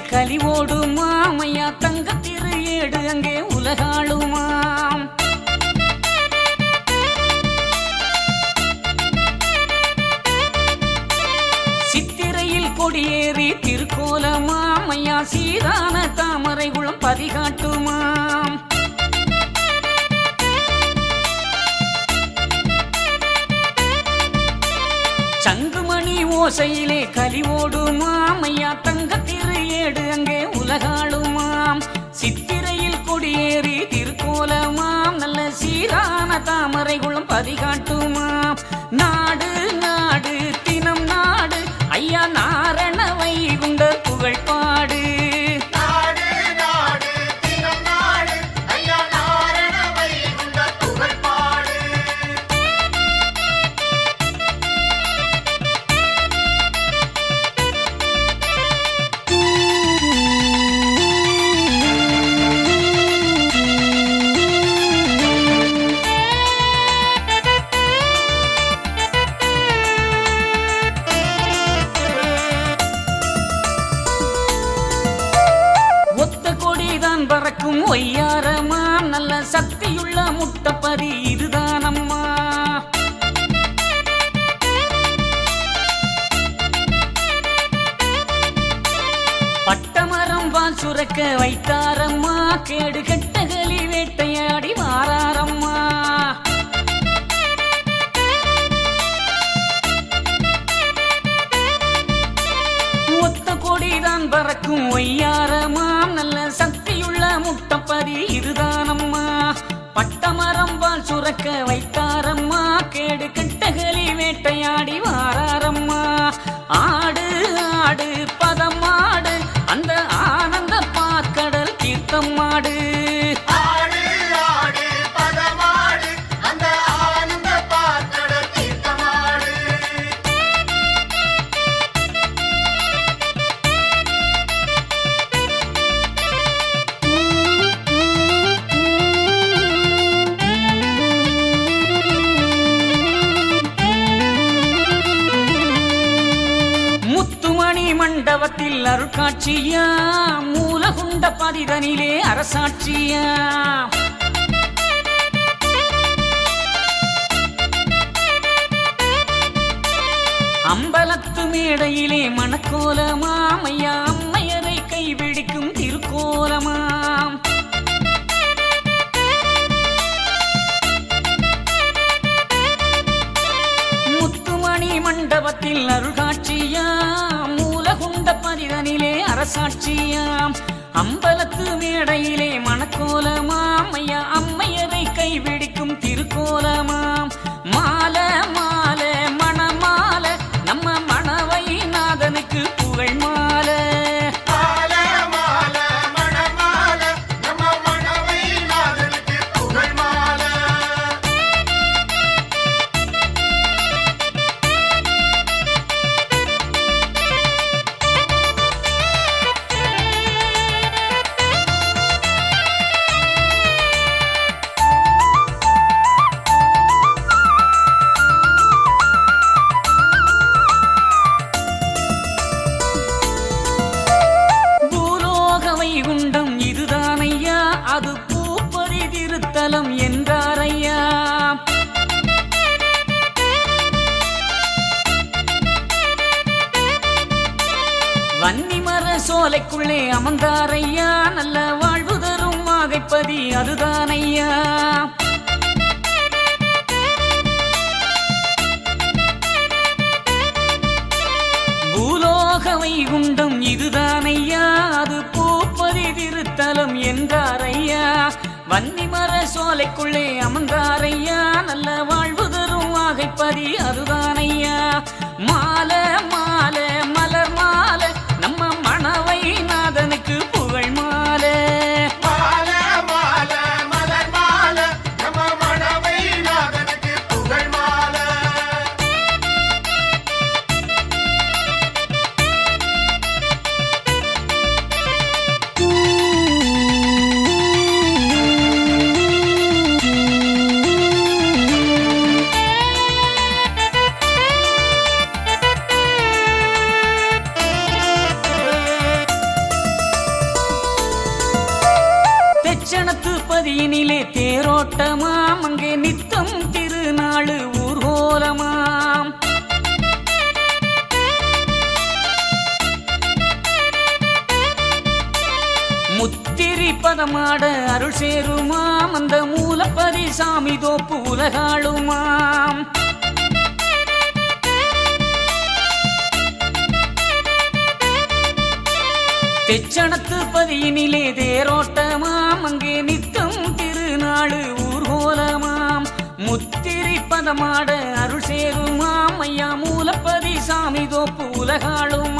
ஓசையிலே ஓடுமா ஐயா தங்க திரு ஏடு அங்கே உலகாளுமாம் சித்திரையில் கொடியேறி திருக்கோலமாம் ஐயா சீரான தாமரை குளம் பதிகாட்டுமாம் சங்குமணி ஓசையிலே கலிவோடுமாம் ஐயா தங்க திரு அங்கே உலகாளுமாம். சித்திரையில் கொடியேறி திருக்கோலமாம். நல்ல சீரான தாமரை குளம் பதிகாட்டுமாம். நாடு கொடிதான் ஒய்யாரமா? நல்ல சக்தியுள்ள முட்டப்பதி இதுதானம்மா. பட்டமரம் பால் சுரக்க வைத்தாரம்மா. கேடு கெட்டகலி வேட்டையாடி வாராரம்மா. பட்டமரம்பால் சுரக்க வைத்தாரம்மா. கேடு கெட்டகலி வேட்டையாடி வாராரம்மா. ஆடு ஆடு பதமாடு அந்த ஆனந்த பாக்கடல் தீர்த்தம் மண்டபத்தில் அருட்காட்சியா? மூலகுண்ட பதிதனிலே அரசாட்சியா? அம்பலத்து மேடையிலே மணக்கோலமாம் அம்மையரை கைவிடிக்கும் திருக்கோலமாம் முத்துமணி மண்டபத்தில் அருள்காட்சி சாட்சியாம். அம்பலத்து மேடையிலே மணக்கோலமாம் ஐயா அம்மையரை கைவிடிக்கும் திருக்கோலமா வன்னிமர சோலைக்குள்ளே அமர்ந்தாரையா? நல்ல வாழ்வு தரும் வாகைப்பதி அதுதானையா? பூலோக வைகுண்டம் இதுதானையா? அது பூப்பதி திருத்தலம் என்றாரையா? வன்னிமர சோலைக்குள்ளே அமர்ந்தாரையா? நல்ல வாழ்வு தரும் வாகைப்பதி பதியினிலே தேரோட்டமாம். அங்கே நித்தம் திருநாள் ஊர்கோலமாம். முத்திரி பதமாட அருள் சேருமாம். அந்த மூலப்பதி சாமி தோப்பு உலகாளுமாம். தெச்சணத்து பதியினிலே தேரோட்டமாம். அங்கே நித்தம் திருநாளு ஊர்கோலமாம். முத்திரை பதமாட அருள் சேருமாம். ஐயா மூலப்பதி சாமி தோப்பு உலகாளுமாம்